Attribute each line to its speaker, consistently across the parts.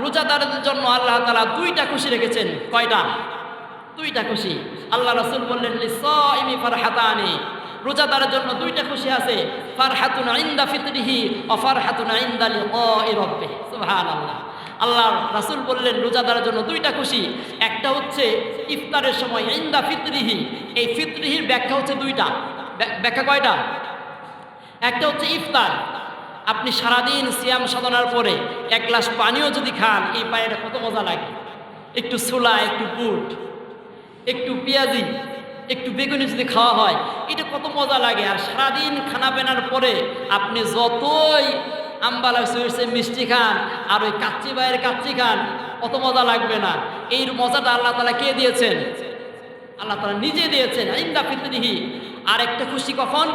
Speaker 1: রোজাদারদের জন্য আল্লাহ তালা দুইটা খুশি রেখেছেন। কয়টা? দুইটা খুশি। আল্লাহ রসুল বললেন ইমি ফারহাতানি। রোজাদারের জন্য দুইটা খুশি আছে ফার ফারহাতুন ইন্দা ফিতরিহি ও ফারহাতুন ইন্দা লিকাই রব্বিহ। সুবহানাল্লাহ। আল্লাহ রাসূল বললেন রোজাদারের জন্য দুইটা খুশি। একটা হচ্ছে ইফতারের সময় ইন্দা ফিতরিহি। এই ফিতরিহির ব্যাখ্যা হচ্ছে দুইটা। ব্যাখ্যা কয়টা? একটা হচ্ছে ইফতার। আপনি সারাদিন সিয়াম সাধনার পরে এক গ্লাস পানিও যদি খান, এই পানিটা কত মজা লাগে। একটু ছোলা, একটু বুট, একটু পেঁয়াজি, একটু বেগুনি যদি খাওয়া হয়, এটা কত মজা লাগে। আর সারাদিন খানা পেনার পরে আপনি যতই আম্বালা হয়েছে মিষ্টি খান, আর ওই কাচ্চি বাইয়ের কাচ্চি খান, অত মজা লাগবে না। এই মজাটা আল্লাহ তালা কে দিয়েছেন? আল্লাহ তালা নিজে দিয়েছেন, ইন্দা ফিতরিহি আর একটা খুশি কখন?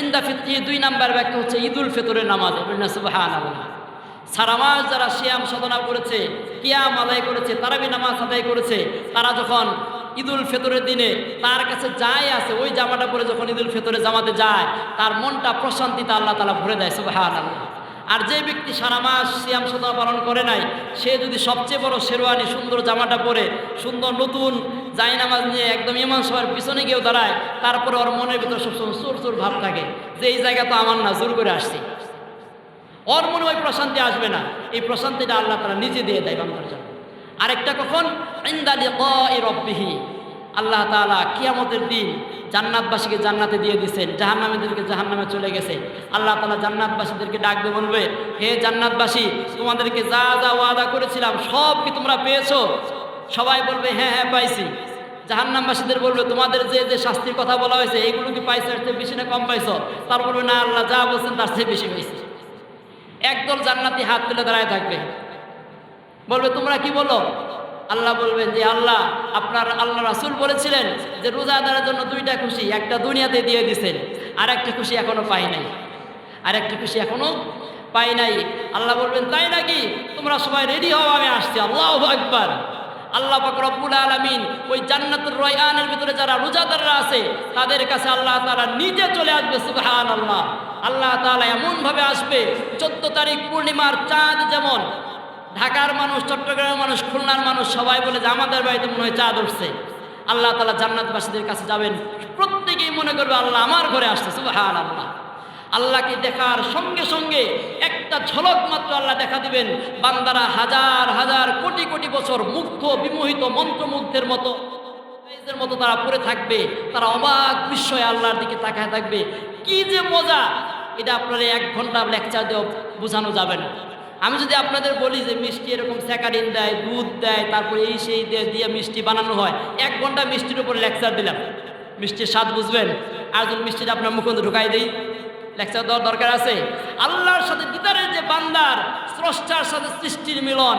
Speaker 1: ইন্দা ফিতরিহি দুই নাম্বার ব্যাখ্যা হচ্ছে ঈদুল ফিতরের নামাজ। সুবাহান আল্লাহ সারা মাস যারা শ্যাম সাধনা করেছে, কিয়াম আদায় করেছে, তারাবি নামাজ আদায় করেছে, তারা যখন ঈদুল ফেতরের দিনে তার কাছে যাই আছে ওই জামাটা পরে যখন ঈদুল ফেতরে জামাতে যায়, তার মনটা প্রশান্তিতে আল্লাহ তালা ভরে দেয় সুবাহান আল্লাহ আর যে ব্যক্তি সারা মাস সিয়াম সাধনা পালন করে নাই, সে যদি সবচেয়ে বড় শেরওয়ানি, সুন্দর জামাটা পরে, সুন্দর নতুন জায়নামাজ নিয়ে একদম ইমান সবার পিছনে গিয়েও দাঁড়ায়, তারপরে ওর মনের ভিতরে সবসময় চোর চোর ভাব থাকে যে এই জায়গা তো আমার না, জোর করে আসছি। ওর মনে ওই প্রশান্তি আসবে না। এই প্রশান্তিটা আল্লাহ তারা নিজে দিয়ে দেয় বান্দার জন্য। আরেকটা কখন? ইন্দালি রব্বিহি। আল্লাহ তাআলা কিয়ামতের দিন জান্নাতবাসীকে জান্নাতে দিয়ে দিয়েছেন, জাহান্নামীদেরকে জাহান্নামে চলে গেছে। আল্লাহ তাআলা জান্নাতবাসীদেরকে ডাকবে, বলবে, হে জান্নাতবাসী, তোমাদেরকে যা যা ওয়াদা করেছিলাম, সব কি তোমরা পেয়েছ? সবাই বলবে হ্যাঁ হ্যাঁ পাইছি। জাহান্নামবাসীদের বলবে, তোমাদের যে যে শাস্তির কথা বলা হয়েছে এইগুলো কি পাইছো? এর চেয়ে বেশি না কম পাইছো? তার বলবে, না, আল্লাহ যা বলছেন, তার চেয়ে বেশি পাইছি। একদল জান্নাতি হাত তুলে দাঁড়ায় থাকবে। বলবে, তোমরা কি বলো? আল্লাহ বলবেন যে, আল্লাহ, আপনার আল্লাহ রাসুল বলেছিলেন যে, রোজাদারের জন্য দুইটা খুশি, একটা দুনিয়াতে দিয়ে দিছেন আর একটা খুশি এখনও পাই নাই। আর একটা খুশি এখনও পাই নাই। আল্লাহ বলবেন, তাই নাকি? তোমরা সবাই রেডি হও, আমি আসছি। আল্লাহ একবার আল্লাহ রব্বুল আলামিন ওই জান্নাতুর রয়ানের ভিতরে যারা রোজাদাররা আছে, তাদের কাছে আল্লাহ তাআলা নিজে চলে আসবে, সুবহানাল্লাহ। আল্লাহ তাআলা এমন ভাবে আসবে, চোদ্দ তারিখ পূর্ণিমার চাঁদ যেমন ঢাকার মানুষ, চট্টগ্রামের মানুষ, খুলনার মানুষ সবাই বলে যে আমাদের বাড়িতে মনে হয় চাঁদ উঠছে। আল্লাহ তালা জান্নাতবাসীদের কাছে যাবেন। প্রত্যেকেই মনে করবে আল্লাহ আমার ঘরে আসছে সুবহান আল্লাহ আল্লাহকে দেখার সঙ্গে সঙ্গে একটা ঝলক মাত্র আল্লাহ দেখা দিবেন। বান্দারা হাজার হাজার, কোটি কোটি বছর মুগ্ধ, বিমোহিত, মন্ত্রমুগ্ধের মতো মতো তারা পড়ে থাকবে। তারা অবাক বিস্ময়ে আল্লাহর দিকে তাকায় থাকবে। কি যে মজা! এটা আপনার এক ঘণ্টা লেকচার দিয়েও বোঝানো যাবে না। আমি যদি আপনাদের বলি যে মিষ্টি এরকম স্যাকারিন দেয়, দুধ দেয়, তারপরে এই সেই দিয়ে মিষ্টি বানানো হয়, এক ঘণ্টা মিষ্টির উপর লেকচার দিলাম। মিষ্টির স্বাদ বুঝবেন? আর যদি মিষ্টিটা আপনার মুখ ঢুকাই দিই। লেকচার দেওয়ার দরকার আছে? আল্লাহর সাথে দিদারের যে বান্দার, স্রষ্টার সাথে সৃষ্টির মিলন,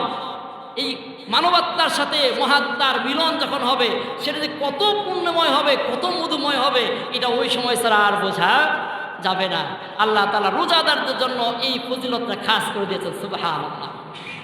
Speaker 1: এই মানবাত্মার সাথে মহাত্মার মিলন যখন হবে, সেটা যে কত পুণ্যময় হবে, কত মধুময় হবে, এটা ওই সময় ছাড়া আর বোঝা যাবে না। আল্লাহ তালা রোজাদারদের জন্য এই ফজিলতটা খাস করে দিয়েছেন সুবাহ